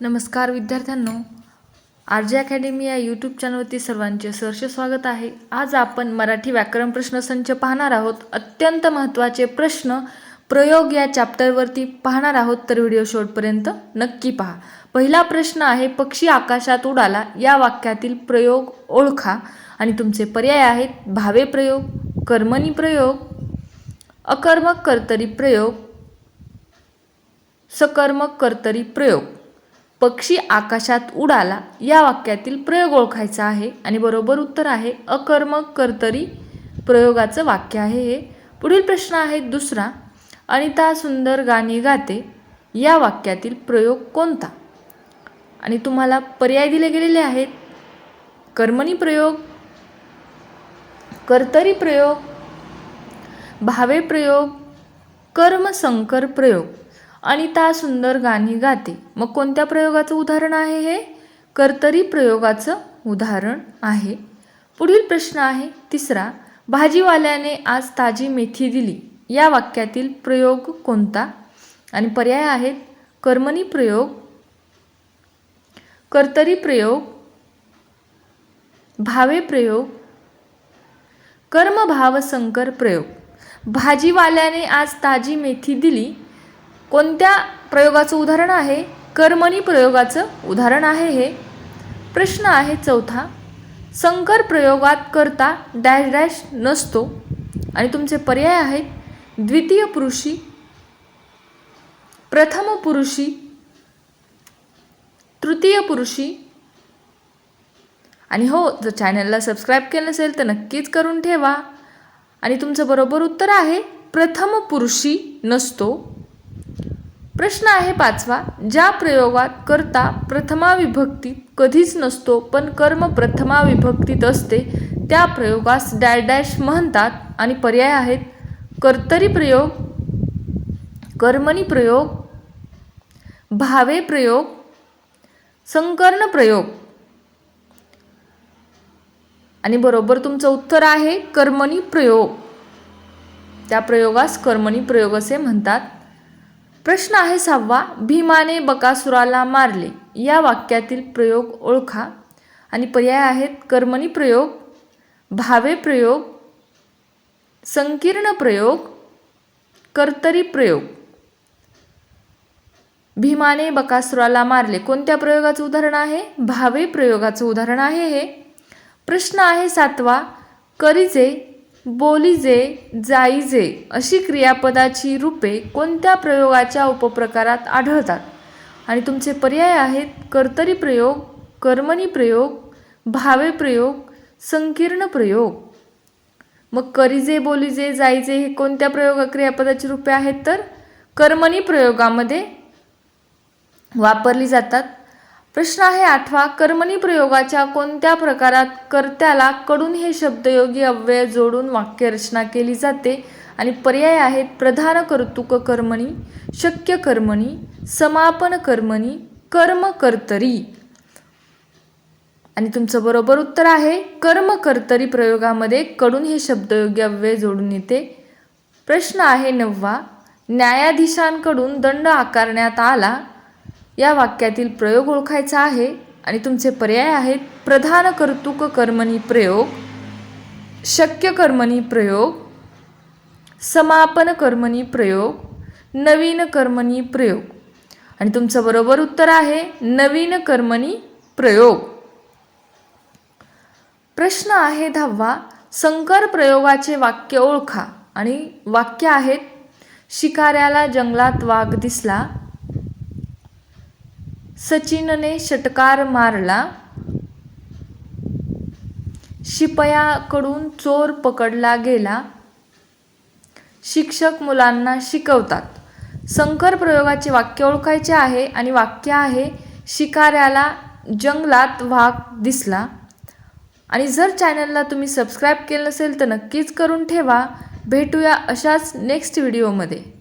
नमस्कार विद्यार्थ्यांनो. R J academy या यूट्यूब चॅनलवरती सर्वांचे सहर्ष स्वागत आहे. आज आपण मराठी व्याकरण प्रश्नसंच पाहणार आहोत. अत्यंत महत्त्वाचे प्रश्न प्रयोग या चॅप्टरवरती पाहणार आहोत तर व्हिडिओ शेवटपर्यंत नक्की पहा. पहिला प्रश्न आहे पक्षी आकाशात उडाला या वाक्यातील प्रयोग ओळखा. आणि तुमचे पर्याय आहेत भावे प्रयोग कर्मणी प्रयोग अकर्मक कर्तरी प्रयोग सकर्मक कर्तरी प्रयोग. पक्षी आकाशात उडाला. या वाक्यातील प्रयोग ओळखायचा आहे आणि बरोबर उत्तर आहे अकर्मक कर्तरी प्रयोगाचं वाक्य आहे हे. पुढील प्रश्न आहे दुसरा. अनिता सुंदर गाणी गाते. या वाक्यातील प्रयोग कोणता? आणि तुम्हाला पर्याय दिले गेलेले आहेत. कर्मणी प्रयोग कर्तरी प्रयोग भावे प्रयोग कर्मसंकर प्रयोग. अनिता सुंदर गाणी गाते. मग कोणत्या प्रयोगाचं उदाहरण आहे हे? कर्तरी प्रयोगाचं उदाहरण आहे. पुढील प्रश्न आहे तिसरा. भाजीवाल्याने आज ताजी मेथी दिली. या वाक्यातील प्रयोग कोणता? आणि पर्याय आहेत कर्मणी प्रयोग कर्तरी प्रयोग भावे प्रयोग कर्मभाव संकर प्रयोग. भाजीवाल्याने आज ताजी मेथी दिली कोणत्या प्रयोगाचं उदाहरण आहे? कर्मणी प्रयोगाचं उदाहरण आहे हे. प्रश्न आहे चौथा. संकर प्रयोगात करता डॅश डॅश नसतो. आणि तुमचे पर्याय आहेत. द्वितीय पुरुषी प्रथम पुरुषी तृतीय पुरुषी. आणि हो जर चॅनलला सबस्क्राईब केलं नसेल तर नक्कीच करून ठेवा. आणि तुमचं बरोबर उत्तर आहे प्रथम पुरुषी नसतो. प्रश्न आहे पाचवा ज्या प्रयोगात कर्ता प्रथमा विभक्तीत कधीच नसतो पण कर्म प्रथमा विभक्तीत असते त्या प्रयोगास डॅश डॅश म्हणतात आणि पर्याय आहेत. कर्तरी प्रयोग कर्मणी प्रयोग भावे प्रयोग संकर्ण प्रयोग. आणि बरोबर तुमचं उत्तर आहे कर्मणी प्रयोग. त्या प्रयोगास कर्मणी प्रयोग असे म्हणतात. प्रश्न आहे सहावा भीमाने बकासुराला मारले. या वाक्यातील प्रयोग ओळखा. आणि पर्याय आहेत कर्मणी प्रयोग भावे प्रयोग संकीर्ण प्रयोग कर्तरी प्रयोग. भीमाने बकासुराला मारले. कोणत्या प्रयोगाचं उदाहरण आहे? भावे प्रयोगाचं उदाहरण आहे हे. प्रश्न आहे सातवा करीजे बोलिजे जाईजे अशी क्रियापदाची रूपे कोणत्या प्रयोगाच्या उपप्रकारात आढळतात? आणि तुमचे पर्याय आहेत कर्तरी प्रयोग कर्मणी प्रयोग भावे प्रयोग संकीर्ण प्रयोग. मग करीजे बोलिजे जाईजे हे कोणत्या प्रयोग क्रियापदाची रूपे आहेत तर? कर्मणी प्रयोगामध्ये वापरली जातात. प्रश्न आहे आठवा कर्मणी प्रयोगाच्या कोणत्या प्रकारात कर्त्याला कडून हे शब्दयोगी अव्यय जोडून वाक्यरचना केली जाते? आणि पर्याय आहेत प्रधान कर्तुक कर्मणी शक्य कर्मणी समापन कर्मणी कर्म कर्तरी आणि तुमचं बरोबर उत्तर आहे कर्म कर्तरी प्रयोगामध्ये कडून हे शब्दयोगी अव्यय जोडून येते. प्रश्न आहे नववा न्यायाधीशांकडून दंड आकारण्यात आला या वाक्यातील प्रयोग ओळखायचा आहे आणि तुमचे पर्याय आहेत प्रधान कर्तुक कर्मणी प्रयोग शक्य कर्मणी प्रयोग समापन कर्मणी प्रयोग नवीन कर्मणी प्रयोग. आणि तुमचं बरोबर उत्तर आहे नवीन कर्मणी प्रयोग. प्रश्न आहे दहावा संकर प्रयोगाचे वाक्य ओळखा. आणि वाक्य आहेत शिकाऱ्याला जंगलात वाघ दिसला सचिनने षटकार मारला. शिपयाकडून चोर पकडला गेला. शिक्षक मुलांना शिकवतात. संकर प्रयोगाचे वाक्य ओळखायचे आहे आणि वाक्य आहे शिकाऱ्याला जंगलात वाघ दिसला. आणि जर चॅनलला तुम्ही सबस्क्राईब केलं नसेल तर नक्कीच करून ठेवा. भेटूया अशाच नेक्स्ट व्हिडिओमध्ये.